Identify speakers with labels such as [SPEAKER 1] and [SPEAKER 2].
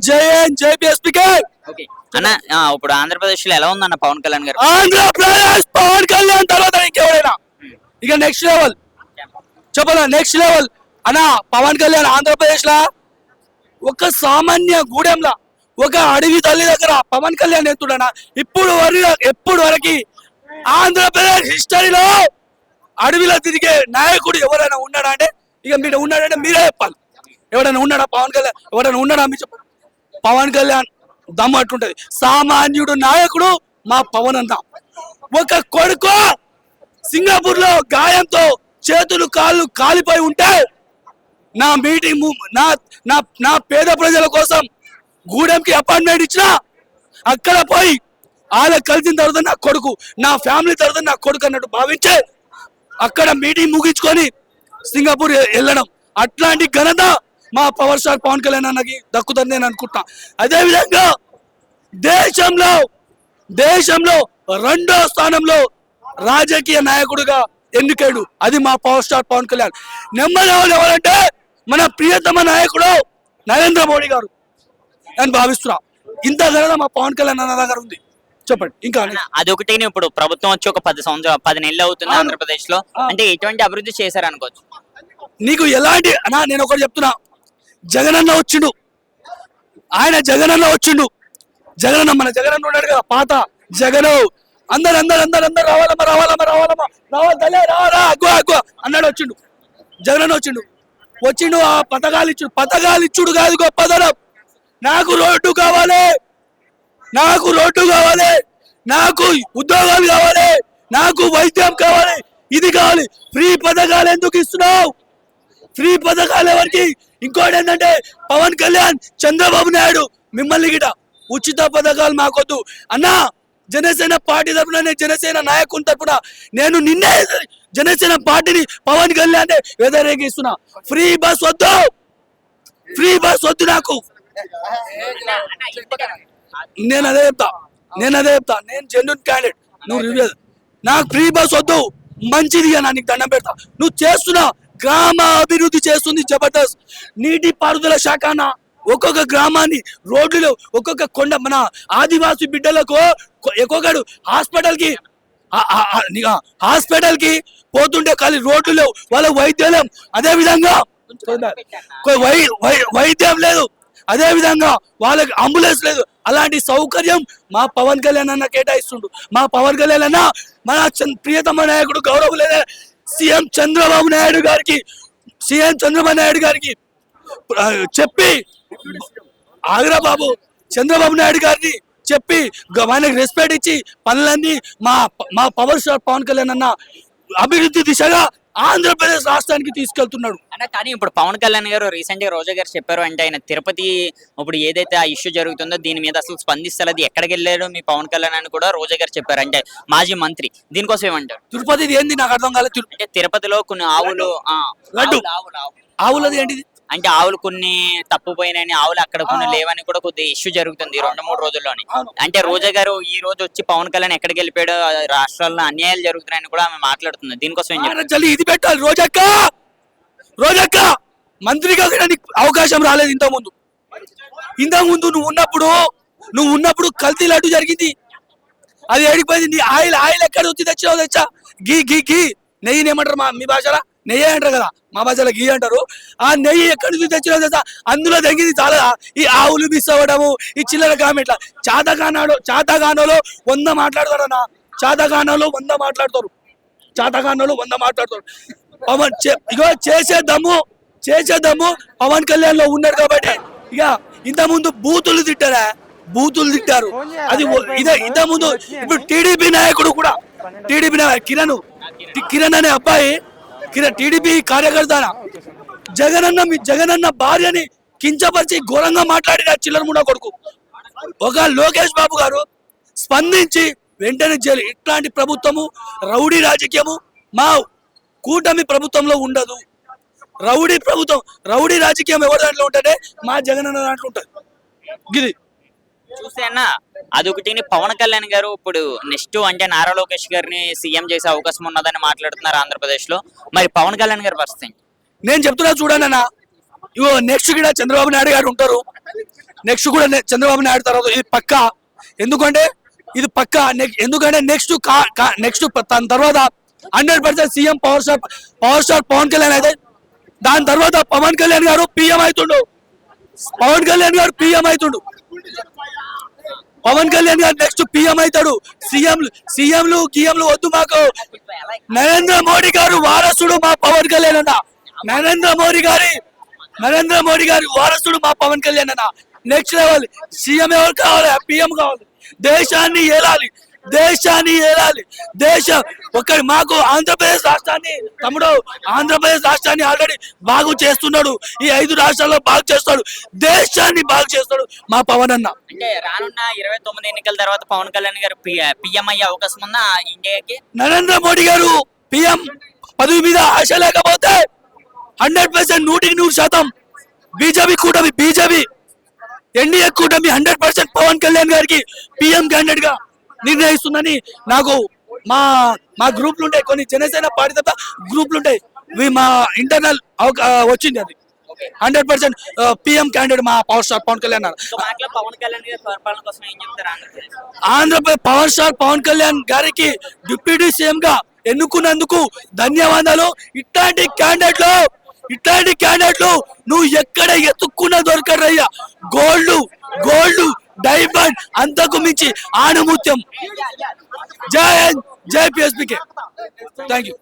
[SPEAKER 1] జై హింద్ జై బిఎస్పీకే
[SPEAKER 2] ఓకే. అన్న ఆ, ఇప్పుడు ఆంధ్రప్రదేశ్లో ఎలా ఉందన్న పవన్ కళ్యాణ్ గారు?
[SPEAKER 1] ఆంధ్రప్రదేశ్ పవన్ కళ్యాణ్ తర్వాత ఇంకెవరైనా? ఇక నెక్స్ట్ లెవెల్ చెప్పనా? నెక్స్ట్ లెవెల్ అన్నా పవన్ కళ్యాణ్ ఆంధ్రప్రదేశ్ లా ఒక సామాన్య గూడెంలా? ఒక అడవి తల్లి దగ్గర పవన్ కళ్యాణ్ ఎత్తుడనా ఇప్పుడు వరకు ఎప్పుడు వరకు ఆంధ్రప్రదేశ్ హిస్టరీలో అడవిలో తిరిగే నాయకుడు ఎవరైనా ఉన్నాడా అంటే ఇక మీరు ఉన్నాడంటే మీరే చెప్పాలి. ఎవరైనా ఉన్నాడా పవన్ కళ్యాణ్? ఎవరైనా ఉన్నాడా మీరు చెప్పండి. పవన్ కళ్యాణ్ దమ్ము అట్టుంటది సామాన్యుడు నాయకుడు మా పవన్ అన్న ఒక కొడుకు సింగపూర్లో గాయంతో చేతులు కాళ్ళు కాలిపోయి ఉంటే నా మీటింగ్ నా నా నా పేద ప్రజల కోసం గూడెంకి అపాయింట్మెంట్ ఇచ్చిన అక్కడ పోయి వాళ్ళ కలిసిన తర్వాత నా కొడుకు నా ఫ్యామిలీ తర్వాత నా కొడుకు అన్నట్టు భావించే అక్కడ మీటింగ్ ముగించుకొని సింగపూర్ వెళ్ళడం అట్లాంటి ఘనత మా పవర్ స్టార్ పవన్ కళ్యాణ్ అన్నకి దక్కుతుంది నేను అనుకుంటున్నా అదే విధంగా దేశంలో దేశంలో రెండో స్థానంలో రాజకీయ నాయకుడిగా ఎన్నికాడు. అది మా పవర్ స్టార్ పవన్ కళ్యాణ్. నెమ్మది వాళ్ళు ఎవరంటే మన ప్రియతమ నాయకుడు నరేంద్ర మోడీ గారు అని భావిస్తున్నా. ఇంత ఘనత మా పవన్ కళ్యాణ్ అన్న దగ్గర ఉంది. చెప్పండి ఇంకా
[SPEAKER 2] అదొకటి ఇప్పుడు ప్రభుత్వం వచ్చి ఒక పది సంవత్సరం పది నెలలు అవుతుంది.
[SPEAKER 1] ఆంధ్రప్రదేశ్లో.
[SPEAKER 2] అంటే ఎటువంటి అభివృద్ధి చేశారు అనుకోవచ్చు
[SPEAKER 1] నీకు ఎలాంటి అన్నా నేను ఒకటి చెప్తున్నా. జగనన్న వచ్చిండు. ఆయన జగనన్న వచ్చిండు. జగనన్న మన జగనన్న ఉన్నాడు కదా పాత జగను. అందరు అందరు అందరు అందరు రావాలమ్మా రావాలమ్మా రావాలమ్మా. రావాలి తల్లి రావాలా అగ్గు అగ్గు. అన్నాడు వచ్చిండు. జగనన్న వచ్చిండు. వచ్చిండు ఆ పథకాలు ఇచ్చుడు. పథకాలు ఇచ్చుడు కాదు గొప్పదనం నాకు రోడ్డు కావాలి. నాకు రోడ్డు కావాలి. నాకు ఉద్యోగాలు కావాలి. నాకు వైద్యం కావాలి. ఇది కావాలి. ఫ్రీ పథకాలు ఎందుకు ఇస్తున్నావు? ఫ్రీ పథకాలు ఎవరికి? ఇంకోటి ఏంటంటే పవన్ కళ్యాణ్ చంద్రబాబు నాయుడు మిమ్మల్ని గిట ఉచిత పథకాలు మాకొద్దు. అన్నా జనసేన పార్టీ తరపున నేను జనసేన నాయకుని తరపున నేను నిన్నే జనసేన పార్టీని పవన్ కళ్యాణ్ వ్యతిరేకిస్తున్నా. ఫ్రీ బస్ వద్దు. ఫ్రీ బస్ వద్దు నాకు. నేను అదే చెప్తా. నేను అదే చెప్తా. నేను జెన్యున్ క్యాండిడేట్ నువ్వు రివ్యూ నాకు ఫ్రీ బస్ వద్దు. మంచిది అని నీకు దండం పెడతా. నువ్వు చేస్తున్నా. గ్రామ అభివృద్ధి చేస్తుంది జబర్దస్త్. నీటి పారుదల శాఖన ఒక్కొక్క గ్రామాన్ని రోడ్లు ఒక్కొక్క కొండ మన ఆదివాసి బిడ్డలకు కొ- ఒక్కొక్కడు హాస్పిటల్కి పోతుంటే ఖాళీ రోడ్లు లేవు వాళ్ళ వైద్యం లేవు. అదే విధంగా వై- వై- వైద్యం లేదు. అదే విధంగా వాళ్ళకి అంబులెన్స్ లేదు. అలాంటి సౌకర్యం మా పవన్ కళ్యాణ్ అన్న కేటాయిస్తుండు. మా పవన్ కళ్యాణ్ అన్న మన ప్రియతమ నాయకుడు గౌరవ లేదా సీఎం చంద్రబాబు నాయుడు గారికి సీఎం చంద్రబాబు నాయుడు గారికి చెప్పి ఆగ్రాబాబు చంద్రబాబు నాయుడు గారిని చెప్పి ఆయనకు రెస్పెక్ట్ ఇచ్చి పనులన్నీ మా మా పవర్ స్టార్ పవన్ కళ్యాణ్ అన్న అభివృద్ధి దిశగా ఆంధ్రప్రదేశ్ రాష్ట్రానికి తీసుకెళ్తున్నాడు.
[SPEAKER 2] అన్న కానీ ఇప్పుడు పవన్ కళ్యాణ్ గారు రీసెంట్గా రోజా గారు చెప్పారు అంటే ఆయన తిరుపతి ఇప్పుడు ఏదైతే ఆ ఇష్యూ జరుగుతుందో దీని మీద అసలు స్పందిస్తలేదు. ఎక్కడికి వెళ్ళారు మీ పవన్ కళ్యాణ్ అని కూడా రోజా గారు చెప్పారు. అంటే మాజీ మంత్రి దీనికోసం ఏమంటారు?
[SPEAKER 1] తిరుపతిది ఏంది? నాకు అర్థం కాలేదు.
[SPEAKER 2] అంటే తిరుపతిలో కొన్ని ఆవులు
[SPEAKER 1] లడ్డు. ఆవులది ఏంటిది?
[SPEAKER 2] అంటే ఆవులు కొన్ని తప్పుపోయినాయని ఆవులు అక్కడ కొన్ని లేవని కూడా కొద్దిగా ఇష్యూ జరుగుతుంది ఈ రెండు మూడు రోజుల్లోని. అంటే రోజా గారు ఈ రోజు వచ్చి పవన్ కళ్యాణ్ ఎక్కడికి వెళ్ళిపోయాడు రాష్ట్రాల్లో అన్యాయాలు జరుగుతున్నాయని కూడా ఆమె మాట్లాడుతుంది. దీనికోసం
[SPEAKER 1] ఇది పెట్టాలి రోజక్క రోజక్క మంత్రిగా కూడా నీకు అవకాశం రాలేదు ఇంత ముందు ఇంత ముందు నువ్వు ఉన్నప్పుడు నువ్వు ఉన్నప్పుడు కల్తీ లడ్డు జరిగింది. అది ఏడిపోయింది నీ ఆయిల్ ఆయిల్ ఎక్కడ వచ్చి తెచ్చినావు తెచ్చా? గీ గీ గీ. నెయ్యిని ఏమంటారు మా మీ భాషలో? నెయ్యి అంటారు కదా. మా భాషలో గీ అంటారు. ఆ నెయ్యి ఎక్కడి నుంచి తెచ్చినావు తెచ్చా? అందులో తగ్గింది చాలా. ఈ ఆవులు మిస్ అవ్వడము ఈ చిల్లర కామెంట్ల చాతగానాడు చాతగానోలో వంద మాట్లాడతారన్నా చాతగానలో వంద మాట్లాడతారు. చాతగానోలు వంద మాట్లాడతారు. పవన్ ఇగో చేసే దమ్ము చేసే దమ్ము పవన్ కళ్యాణ్లో ఉన్నాడు కాబట్టి ఇక ఇంత ముందు బూతులు తిట్టారా? బూతులు తిట్టారు. అది ఇదే ఇంత ముందు ఇప్పుడు టీడీపీ నాయకుడు కూడా టీడీపీ నాయకుడు కిరణ్ కిరణ్ అనే అబ్బాయి కిరణ్ టీడీపీ కార్యకర్త జగనన్న మీ జగనన్న భార్యని కించపరిచి ఘోరంగా మాట్లాడిన చిల్లర ముండ కొడుకు. ఒక లోకేష్ బాబు గారు స్పందించి వెంటనే జైలు. ఇట్లాంటి ప్రభుత్వము రౌడీ రాజకీయము మా కూటమి ప్రభుత్వంలో ఉండదు. రౌడీ ప్రభుత్వం రౌడీ రాజకీయం ఎవరి దాంట్లో ఉంటేనే మా జగనన్న దాంట్లో ఉంటుంది. గిది
[SPEAKER 2] చూస్తే అన్న అదొకటి పవన్ కళ్యాణ్ గారు ఇప్పుడు నెక్స్ట్ అంటే నారా లోకేష్ గారిని సీఎం చేసే అవకాశం ఉన్నదని మాట్లాడుతున్నారు ఆంధ్రప్రదేశ్లో మరి పవన్ కళ్యాణ్ గారి పరిస్థితి?
[SPEAKER 1] నేను చెప్తున్నా చూడండి అన్న. ఇగో నెక్స్ట్ కూడా చంద్రబాబు నాయుడు గారు ఉంటారు. నెక్స్ట్ కూడా చంద్రబాబు నాయుడు తర్వాత ఇది పక్క. ఎందుకంటే ఇది పక్క. ఎందుకంటే నెక్స్ట్ నెక్స్ట్ తన తర్వాత hundred percent CM power star power star Pawan Kalyan అయితే. దాని తర్వాత పవన్ కళ్యాణ్ గారు పిఎం అవుతుండు. పవన్ కళ్యాణ్ గారు పిఎం అవుతుండు. పవన్ కళ్యాణ్ గారు నెక్స్ట్ పిఎం అవుతాడు. సీఎం సీఎంలు గిఎంలు వద్దు మాకు. నరేంద్ర మోడీ గారు వారసుడు మా పవన్ కళ్యాణ్ అన్న. నరేంద్ర మోడీ గారి నరేంద్ర మోడీ గారి వారసుడు మా పవన్ కళ్యాణ్ అన్న. నెక్స్ట్ లెవెల్ సీఎం ఎవరు కావాలి? పిఎం కావాలి. దేశాన్ని ఏలాలి? దేశాన్ని ఏలాలి. దేశ ఒక మాకు ఆంధ్రప్రదేశ్ రాష్ట్రాన్ని తమ్ముడు ఆంధ్రప్రదేశ్ రాష్ట్రాన్ని ఆల్రెడీ బాగు చేస్తున్నాడు. ఈ ఐదు రాష్ట్రాల్లో బాగు చేస్తాడు. దేశాన్ని బాగు చేస్తాడు మా పవన్ అన్న.
[SPEAKER 2] అంటే రానున్న ఇరవై తొమ్మిది ఎన్నికల తర్వాత పవన్ కళ్యాణ్ గారు పిఎం అయ్యే అవకాశం ఉందా ఇండియాకి?
[SPEAKER 1] నరేంద్ర మోడీ గారు పిఎం పదవి మీద ఆశ లేకపోతే హండ్రెడ్ పర్సెంట్ నూటికి నూరు శాతం బీజేపీ కూటమి బీజేపీ ఎన్డీఏ కూటమి హండ్రెడ్ పర్సెంట్ పవన్ కళ్యాణ్ గారికి పిఎం క్యాండిడేట్గా నిర్ణయిస్తుందని నాకు మా మా గ్రూప్లు ఉంటాయి. కొన్ని జనసేన పార్టీ తప్ప గ్రూప్లు ఉంటాయి. మా ఇంటర్నల్ వచ్చింది అది. హండ్రెడ్ పర్సెంట్ పిఎం క్యాండిడేట్ మా power star Pawan Kalyan
[SPEAKER 2] Andhra Pradesh
[SPEAKER 1] power star Pawan Kalyan గారికి డిప్యూటీ సీఎం గా ఎన్నుకున్నందుకు ధన్యవాదాలు. ఇట్లాంటి క్యాండిడేట్లు ఇట్లాంటి క్యాండిడేట్లు నువ్వు ఎక్కడ ఎత్తుక్కున్నా దొరకరయ్యా. గోల్డ్ గోల్డ్ డైమండ్ అంతకు మించి ఆణిముత్యం. జై జై పిఎస్పీకే థ్యాంక్ యూ